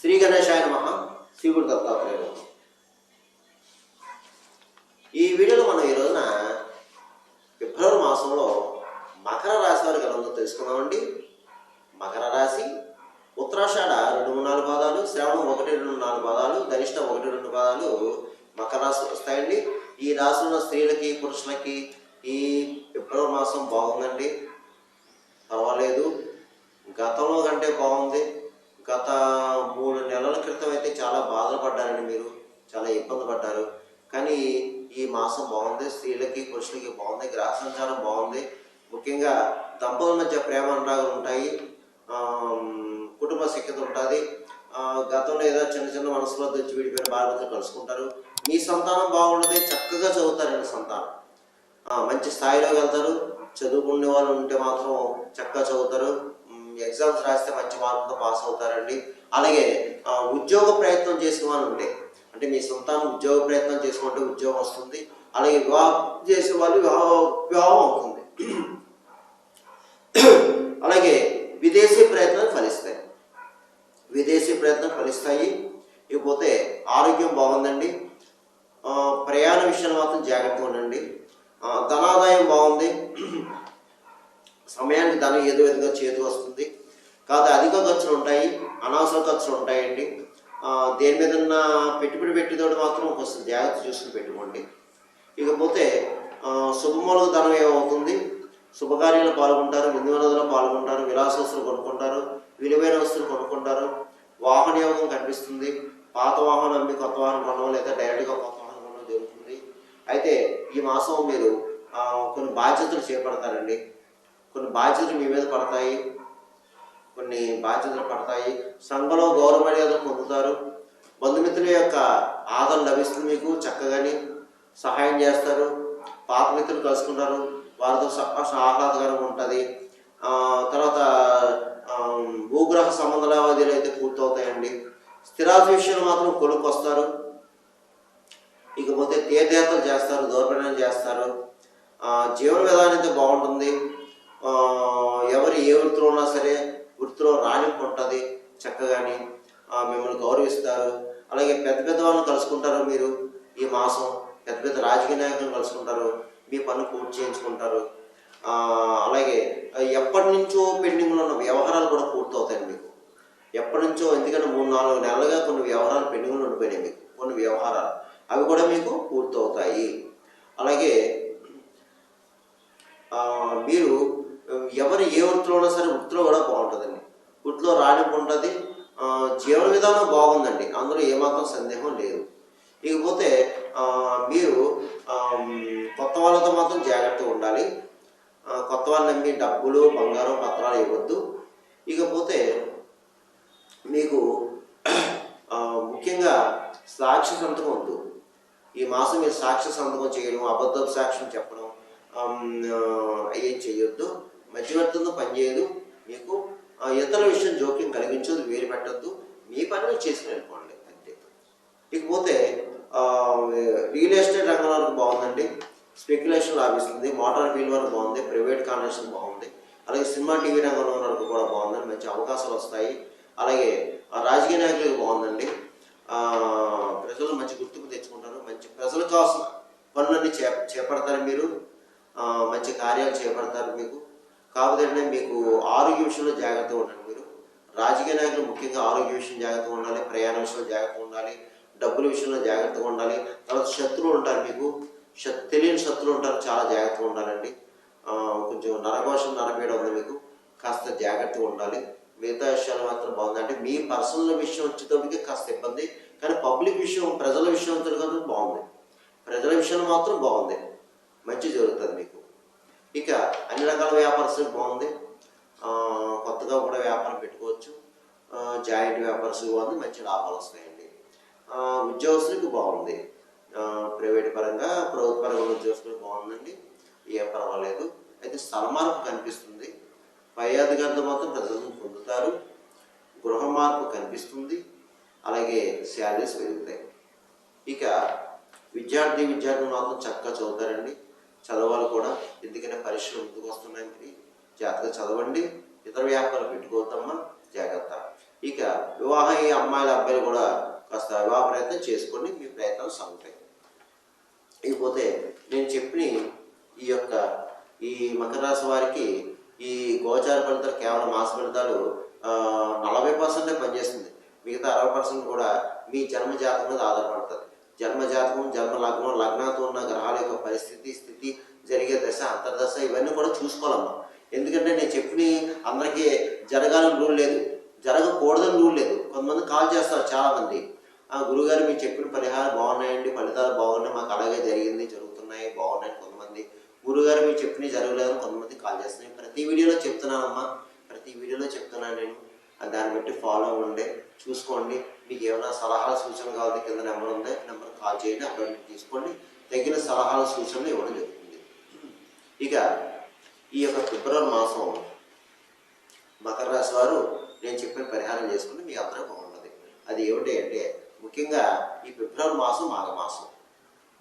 శ్రీ గణేశాయ నమ. శివుడు దత్తాత్రేయ ఈ వీడియోలో మనం ఈ రోజున ఫిబ్రవరి మాసంలో మకర రాశి వారికి ఎలా తెలుసుకుందామండి. మకర రాశి ఉత్తరాషాఢ రెండు మూడు నాలుగు పాదాలు శ్రావణం ఒకటి రెండు నాలుగు పాదాలు ధనిష్ట ఒకటి రెండు పాదాలు మకర రాశి వస్తాయండి. ఈ రాశిలో ఉన్న స్త్రీలకి పురుషులకి ఈ ఫిబ్రవరి మాసం బాగుందండి. పర్వాలేదు. గతంలో కంటే బాగుంది. గత మూడు నెలల క్రితం అయితే చాలా బాధలు పడ్డారండి మీరు. చాలా ఇబ్బంది పడ్డారు. కానీ ఈ మాసం బాగుంది. స్త్రీలకి పురుషులకి బాగుంది. గ్రహ సంచారం బాగుంది. ముఖ్యంగా దంపతుల మధ్య ప్రేమ అనురాగాలు ఉంటాయి. కుటుంబ సిక్కిత ఉంటుంది. గతంలో ఏదో చిన్న చిన్న మనసులో తెచ్చి విడిపోయిన భార్యతో కలుసుకుంటారు. మీ సంతానం బాగుంటుంది చక్కగా చదువుతారండి సంతానం. మంచి స్థాయిలో వెళ్తారు. చదువుకునే వాళ్ళు ఉంటే మాత్రం చక్కగా చదువుతారు. ఎగ్జామ్స్ రాస్తే మంచి మార్కులతో పాస్ అవుతారండి. అలాగే ఉద్యోగ ప్రయత్నం చేసిన వాళ్ళు ఉంటే అంటే మీ సంతానం ఉద్యోగ ప్రయత్నం చేసుకుంటే ఉద్యోగం వస్తుంది. అలాగే వివాహం చేసే వాళ్ళు వివాహం వివాహం అవుతుంది. అలాగే విదేశీ ప్రయత్నాలు ఫలిస్తాయి. విదేశీ ప్రయత్నం ఫలిస్తాయి. ఇకపోతే ఆరోగ్యం బాగుందండి. ప్రయాణ విషయంలో మాత్రం జాగ్రత్తగా ఉండండి. ధనాదాయం బాగుంది. సమయానికి ధనం ఏదో విధంగా చేతి వస్తుంది. కాదు అధిక ఖర్చులు ఉంటాయి అనవసర ఖర్చులు ఉంటాయండి. దేని మీద పెట్టుబడి పెట్టేదోటి మాత్రం కొంచెం జాగ్రత్త చూసుకుని పెట్టుకోండి. ఇకపోతే శుభమూలకు ధనం ఏమవుతుంది? శుభకార్యాలు పాల్గొంటారు విందు పాల్గొంటారు విలాస వస్తువులు కొనుక్కుంటారు విలువైన వస్తువులు కొనుక్కుంటారు. వాహన యోగం కనిపిస్తుంది. పాత వాహనం అమ్మి కొత్త వాహనం కొనడం లేదా డైరెక్ట్గా కొత్త వాహనం కొనడం జరుగుతుంది. అయితే ఈ మాసం మీరు కొన్ని బాధ్యతలు చేపడతారండి. కొన్ని బాధ్యతలు మీ మీద పడతాయి కొన్ని బాధ్యతలు పడతాయి. సంఘంలో గౌరవ మర్యాదలు పొందుతారు. బంధుమిత్రుల యొక్క ఆదరణ లభిస్తుంది మీకు చక్కగాని సహాయం చేస్తారు. పాత మిత్రులు కలుసుకుంటారు. వారితో సంభాషణ ఆహ్లాదకరంగా ఉంటుంది. తర్వాత భూగ్రహ సంబంధ లావాదేవీలు అయితే పూర్తవుతాయండి. స్థిరాస్తి విషయంలో మాత్రం కొనుక్కు వస్తారు ఇకపోతే తీర్థయాత్రలు చేస్తారు దూరప్రయాణం చేస్తారు. జీవన విధానం అయితే బాగుంటుంది. ఎవరు ఏ వృత్తిలో ఉన్నా సరే వృత్తిలో రాణింపు ఉంటుంది చక్కగాని మిమ్మల్ని గౌరవిస్తారు. అలాగే పెద్ద పెద్ద వాళ్ళని కలుసుకుంటారు మీరు ఈ మాసం. పెద్ద పెద్ద రాజకీయ నాయకులను కలుసుకుంటారు. మీ పనులు పూర్తి చేయించుకుంటారు. అలాగే ఎప్పటి నుంచో పెండింగ్లో ఉన్న వ్యవహారాలు కూడా పూర్తవుతాయి మీకు. ఎప్పటి నుంచో ఎందుకంటే మూడు నాలుగు నెలలుగా కొన్ని వ్యవహారాలు పెండింగ్లో ఉండిపోయినాయి మీకు. కొన్ని వ్యవహారాలు. అవి కూడా మీకు పూర్తవుతాయి. అలాగే మీరు ఎవరు ఏ వృత్తిలో ఉన్నా సరే వృత్తిలో కూడా బాగుంటుందండి. వృత్తిలో రాణింపు ఉంటుంది. జీవన విధానం బాగుందండి. అందులో ఏమాత్రం సందేహం లేదు. ఇకపోతే మీరు కొత్త వాళ్ళతో మాత్రం జాగ్రత్తగా ఉండాలి. కొత్త వాళ్ళు నమ్మి డబ్బులు బంగారం పత్రాలు ఇవ్వద్దు. ఇకపోతే మీకు ముఖ్యంగా సాక్షి సంతకం వద్దు. ఈ మాసం మీరు సాక్షి సంతకం చేయడం అబద్ధ సాక్ష్యం చెప్పడం ఆమ్, ఏం చేయొద్దు. మధ్యవర్తంతో పనిచేయదు. మీకు ఇతర విషయం జోక్యం కలిగించదు వేరు పెట్టద్దు. మీ పని చేసిన వెళ్ళిపోండి అంతే. ఇకపోతే రియల్ ఎస్టేట్ రంగం వరకు బాగుందండి. స్పెక్యులేషన్ లాభిస్తుంది మోటార్ ఫీల్డ్ వరకు బాగుంది ప్రైవేట్ కాంట్రాక్షన్ బాగుంది. అలాగే సినిమా టీవీ రంగంలో వరకు కూడా బాగుందండి మంచి అవకాశాలు వస్తాయి. అలాగే రాజకీయ నాయకులకు బాగుందండి. ప్రజలు మంచి గుర్తింపు తెచ్చుకుంటారు మంచి ప్రజలకు కావాల్సిన పనులన్నీ చే చేపడతారు మీరు. మంచి కార్యాలు చేపడతారు మీకు. కాకపోతే మీకు ఆరోగ్య విషయంలో జాగ్రత్తగా ఉండండి మీరు. రాజకీయ నాయకులు ముఖ్యంగా ఆరోగ్య విషయం జాగ్రత్తగా ఉండాలి ప్రయాణ విషయంలో జాగ్రత్తగా ఉండాలి డబ్బుల విషయంలో జాగ్రత్తగా ఉండాలి. తర్వాత శత్రువులు ఉంటారు మీకు. తెలియని శత్రువులు ఉంటారు చాలా జాగ్రత్తగా ఉండాలండి. కొంచెం నరకోశం నరపేయడం ఉంది మీకు కాస్త జాగ్రత్తగా ఉండాలి. మిగతా విషయాలు మాత్రం బాగుంది. అంటే మీ పర్సనల్ విషయం వచ్చేటప్పటికి కాస్త ఇబ్బంది. కానీ పబ్లిక్ విషయం ప్రజల విషయం వచ్చేటప్పటికి బాగుంది. ప్రజల విషయం మాత్రం బాగుంది. మంచి జరుగుతుంది మీకు ఇక అన్ని రకాల వ్యాపారస్తులకు బాగుంది. కొత్తగా కూడా వ్యాపారం పెట్టుకోవచ్చు. జాయింట్ వ్యాపారస్తులకు బాగుంది మంచి లాభాలు వస్తాయండి. ఉద్యోగస్తులకు బాగుంది. ప్రైవేట్ పరంగా ప్రభుత్వ పరంగా ఉద్యోగస్తులకు బాగుందండి. ఏం పర్వాలేదు. అయితే స్థలమార్పు కనిపిస్తుంది. పై అధికారులు మాత్రం ప్రజలను పొందుతారు. గృహ మార్పు కనిపిస్తుంది. అలాగే శాలరీస్ పెరుగుతాయి. ఇక విద్యార్థి విద్యార్థులు మాత్రం చక్కగా చదువుతారండి. చదవాలి కూడా. ఎందుకంటే పరీక్షలు ముందుకు వస్తున్నాయి. మరి జాగ్రత్తగా చదవండి. ఇతర వ్యాపారాలు పెట్టుకోవద్దమ్మా. జాగ్రత్త. ఇక వివాహ అయ్యే అమ్మాయిల అబ్బాయిలు కూడా కాస్త వివాహ ప్రయత్నం చేసుకోండి. మీ ప్రయత్నాలు సాగుతాయి. ఇకపోతే నేను చెప్పిన ఈ యొక్క ఈ మకర రాశి వారికి ఈ గోచార ఫలితాలు కేవలం మాస ఫలితాలు నలభై పర్సెంటే పనిచేస్తుంది. మిగతా అరవై పర్సెంట్ కూడా మీ జన్మ జాతకం మీద ఆధారపడుతుంది. జన్మజాతకం జన్మ లగ్నం లగ్నంతో ఉన్న గ్రహాల యొక్క పరిస్థితి స్థితి జరిగే దశ అంతర్దశ ఇవన్నీ కూడా చూసుకోవాలమ్మా. ఎందుకంటే నేను చెప్పిన అందరికీ జరగాలని రూల్ లేదు. జరగకూడదని రూల్ లేదు. కొంతమంది కాల్ చేస్తారు చాలామంది. ఆ గురుగారు మీరు చెప్పిన పరిహారం బాగున్నాయండి ఫలితాలు బాగున్నాయి మాకు అలాగే జరిగింది జరుగుతున్నాయి బాగున్నాయి కొంతమంది. గురుగారు మీరు చెప్పినవి జరగలేదని కొంతమంది కాల్ చేస్తున్నాయి ప్రతి వీడియోలో చెప్తున్నానమ్మా. ప్రతి వీడియోలో చెప్తున్నాను నేను. దాన్ని బట్టి ఫాలో అవ్వండి చూసుకోండి. మీకు ఏమైనా సలహాలు సూచనలు కావాలి కింద నెంబర్ ఉంది. నెంబర్ కాల్ చేయండి. అపాయింట్మెంట్ తీసుకోండి. తగిన సలహాలు సూచనలు ఇవ్వడం జరుగుతుంది. ఇక ఈ యొక్క ఫిబ్రవరి మాసం మకర రాశి వారు నేను చెప్పిన పరిహారం చేసుకుని మీ అందరూ బాగుంటుంది. అది ఏమిటి అంటే ముఖ్యంగా ఈ ఫిబ్రవరి మాసం మాఘమాసం.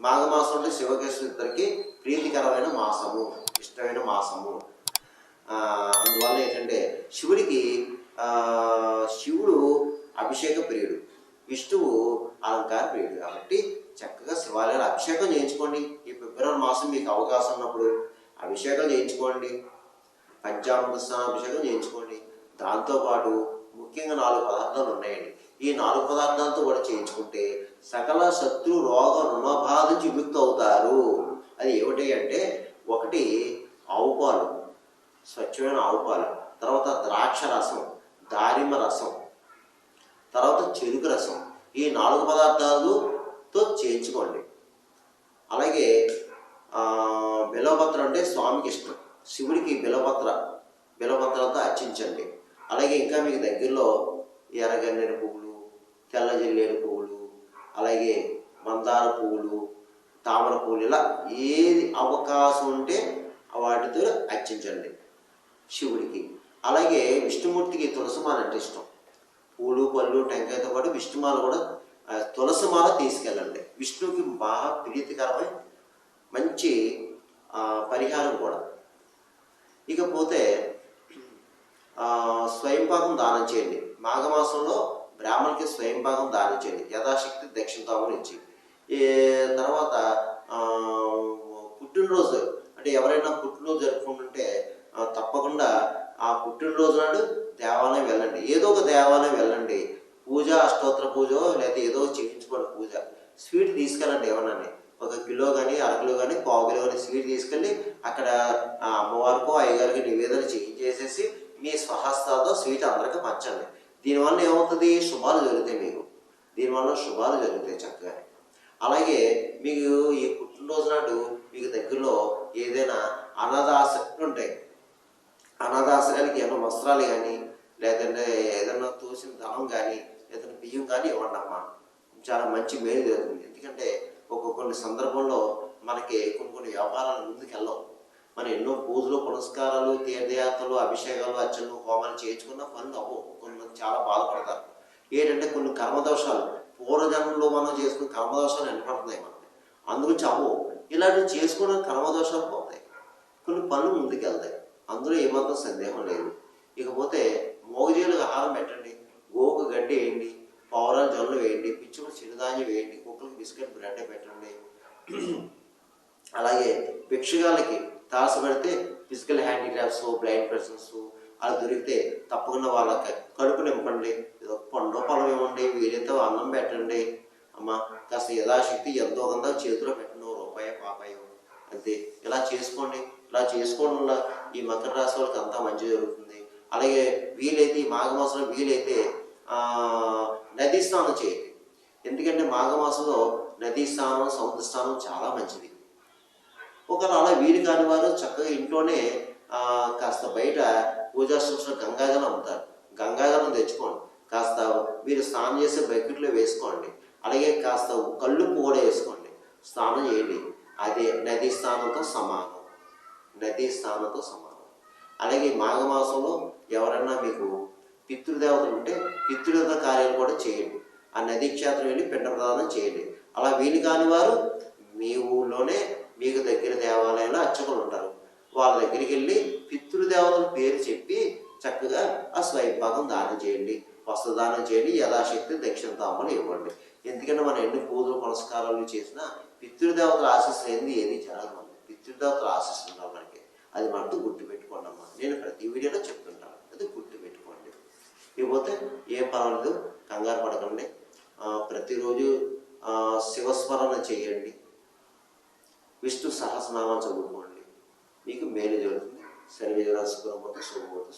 మాఘమాసం అంటే శివకేశ్వరు ఇద్దరికి ప్రీతికరమైన మాసము ఇష్టమైన మాసము. అందువల్ల ఏంటంటే శివుడికి శివుడు అభిషేక ప్రియుడు. విష్ణువు అలంకార ప్రియుడు కాబట్టి చక్కగా శివాలయాలు అభిషేకం చేయించుకోండి. ఈ ఫిబ్రవరి మాసం మీకు అవకాశం ఉన్నప్పుడు అభిషేకం చేయించుకోండి. పంచామృత స్నానాభిషేకం చేయించుకోండి. దాంతోపాటు ముఖ్యంగా నాలుగు పదార్థాలు ఉన్నాయండి. ఈ నాలుగు పదార్థాలతో కూడా చేయించుకుంటే సకల శత్రు రోగ రుణబాధ నుంచి విముక్తి అవుతారు అది ఏమిటి అంటే ఒకటి ఆవు పాలు స్వచ్ఛమైన ఆవు పాలు తర్వాత ద్రాక్ష రసం దారిమ రసం తర్వాత చెరుకు రసం. ఈ నాలుగు పదార్థాలతో చేయించుకోండి. అలాగే ఆ, బిలవపత్ర అంటే స్వామికి ఇష్టం. శివుడికి బిలవపత్ర బిలవపత్రాలతో అర్చించండి. అలాగే ఇంకా మీకు దగ్గరలో ఎర్రగన్నేరు పువ్వులు తెల్ల జిల్లేరు పువ్వులు అలాగే మందార పువ్వులు తామర పువ్వులు ఇలా ఏది అవకాశం ఉంటే వాటితో అర్చించండి శివుడికి. అలాగే విష్ణుమూర్తికి తులసిమాల అంటే ఇష్టం. పూలు పళ్ళు టెంకాయతో పాటు విష్ణుమాల కూడా తులసి తులసిమాల తీసుకెళ్ళండి. విష్ణువుకి బాగా ప్రీతికరమైన మంచి పరిహారం కూడా. ఇకపోతే స్వయం స్వయంపాకం దానం చేయండి. మాఘమాసంలో బ్రాహ్మణులకి స్వయంపాకం దానం చేయండి. యథాశక్తి దక్షిణతాము నుంచి ఈ తర్వాత పుట్టినరోజు అంటే ఎవరైనా పుట్టినరోజు జరుపుకుంటుంటే తప్పకుండా ఆ పుట్టినరోజు నాడు దేవాలయం వెళ్ళండి. ఏదో ఒక దేవాలయం వెళ్ళండి. పూజ అష్టోత్తర పూజ లేదా ఏదో చేయించుకోండి పూజ. స్వీట్ తీసుకెళ్ళండి ఏమన్నా ఒక కిలో కానీ అరకిలో కానీ పావు కిలో కానీ స్వీట్ తీసుకెళ్ళి అక్కడ ఆ అమ్మవారికో అయ్యగారికి నివేదన చేయించేసేసి మీ స్వహస్తాతో స్వీట్ అందరికీ పంచండి. దీనివల్ల ఏమవుతుంది? శుభాలు జరుగుతాయి మీకు. దీనివల్ల శుభాలు జరుగుతాయి చక్కగా అలాగే మీకు ఈ పుట్టినరోజు నాడు మీకు దగ్గరలో ఏదైనా అనాథాశ్రమాలు ఉంటాయి అనాథాశ్రయానికి ఏమైనా వస్త్రాలు కానీ లేదంటే ఏదైనా తోసిన ధనం కానీ ఏదైనా బియ్యం కానీ ఇవ్వండి అమ్మా చాలా మంచి మేలు జరుగుతుంది ఎందుకంటే ఒక కొన్ని సందర్భంలో మనకి కొన్ని కొన్ని వ్యాపారాలు ముందుకెళ్ళవు. మన మనం ఎన్నో పూజలు పునస్కారాలు తీర్థయాత్రలు అభిషేకాలు అర్చనలు హోమాలు చేయించుకున్న పనులు అవ్వవు. కొన్ని చాలా బాధపడతారు. ఏంటంటే కొన్ని కర్మదోషాలు పూర్వజన్మలో మనం చేసుకున్న కర్మదోషాలు వెనపడుతున్నాయి మనకి. అందుగురించి అవ్వవు ఇలాంటివి చేసుకున్న కర్మదోషాలు పోతాయి. కొన్ని పనులు ముందుకెళ్తాయి. అందులో ఏమాత్రం సందేహం లేదు. ఇకపోతే మోగజీలకు ఆహారం పెట్టండి. గోకు గడ్డి వేయండి. పావురాలు జొన్నలు వేయండి పిచ్చుకు చిరుధాన్యం వేయండి కుక్కలకు బిస్కెట్ బ్రెడ్ పెట్టండి. అలాగే భిక్షగాలకి తాసపడితే ఫిజికల్ హ్యాండిక్రాఫ్ట్స్ బ్లైండ్ పర్సన్స్ అలా దొరికితే తప్పకుండా వాళ్ళకి కడుపు నింపండి. ఏదో పండు పొలం ఇవ్వండి వీలైతే అన్నం పెట్టండి. అమ్మ కాస్త యథాశక్తి ఎంతో కొంత చేతిలో పెట్టండి రూపాయ రూపాయి అంతే. ఇలా చేసుకోండి. ఇలా చేసుకోవడం వల్ల ఈ మకర రాశి వాళ్ళకి అంతా మంచి జరుగుతుంది. అలాగే వీలైతే ఈ మాఘమాసంలో వీలైతే నదీ స్నానం చేయండి. ఎందుకంటే మాఘమాసంలో నదీ స్నానం సముద్ర స్నానం చాలా మంచిది. ఒకవేళ అలా వీలు కాని వారు చక్కగా ఇంట్లోనే కాస్త బయట పూజా గంగాజలం అమ్ముతారు. గంగాజలం తెచ్చుకోండి. కాస్త మీరు స్నానం చేసే బకెట్లో వేసుకోండి. అలాగే కాస్త కళ్ళుప్పు కూడా వేసుకోండి. స్నానం చేయండి. అదే నదీ స్నానంతో సమానం. నదీ స్నానంతో సమానం. అలాగే మాఘమాసంలో ఎవరన్నా మీకు పితృదేవతలు ఉంటే పితృదేవత కార్యాలు కూడా చేయండి. ఆ నదీ క్షేత్రం వెళ్ళి పిండ ప్రదానం చేయండి. అలా వీలు కాని వారు మీ ఊళ్ళోనే మీకు దగ్గర దేవాలయంలో అర్చకులు ఉంటారు. వాళ్ళ దగ్గరికి వెళ్ళి పితృదేవతల పేరు చెప్పి చక్కగా ఆ స్వయంపాకం దానం చేయండి. వస్త్రదానం చేయండి యథాశక్తి దక్షిణ తామలు ఇవ్వండి. ఎందుకంటే మనం ఎన్ని పూజలు పురస్కారాలు చేసినా పితృదేవతల ఆశీస్సు ఏంది? ఏది జరగదు పితృదేవతల ఆశీస్సు ఉండాలి మనకి. అది మనతో గుర్తుపెట్టుకోండి అమ్మా. నేను ఉండదు కంగారు పడకండి. ప్రతిరోజు శివస్మరణ చేయండి. విష్ణు సహస్రనామం చదువుకోండి. మీకు మేలు జరుగుతుంది. శని విజయరాశి కుటుంబంతో శుభమవుతుంది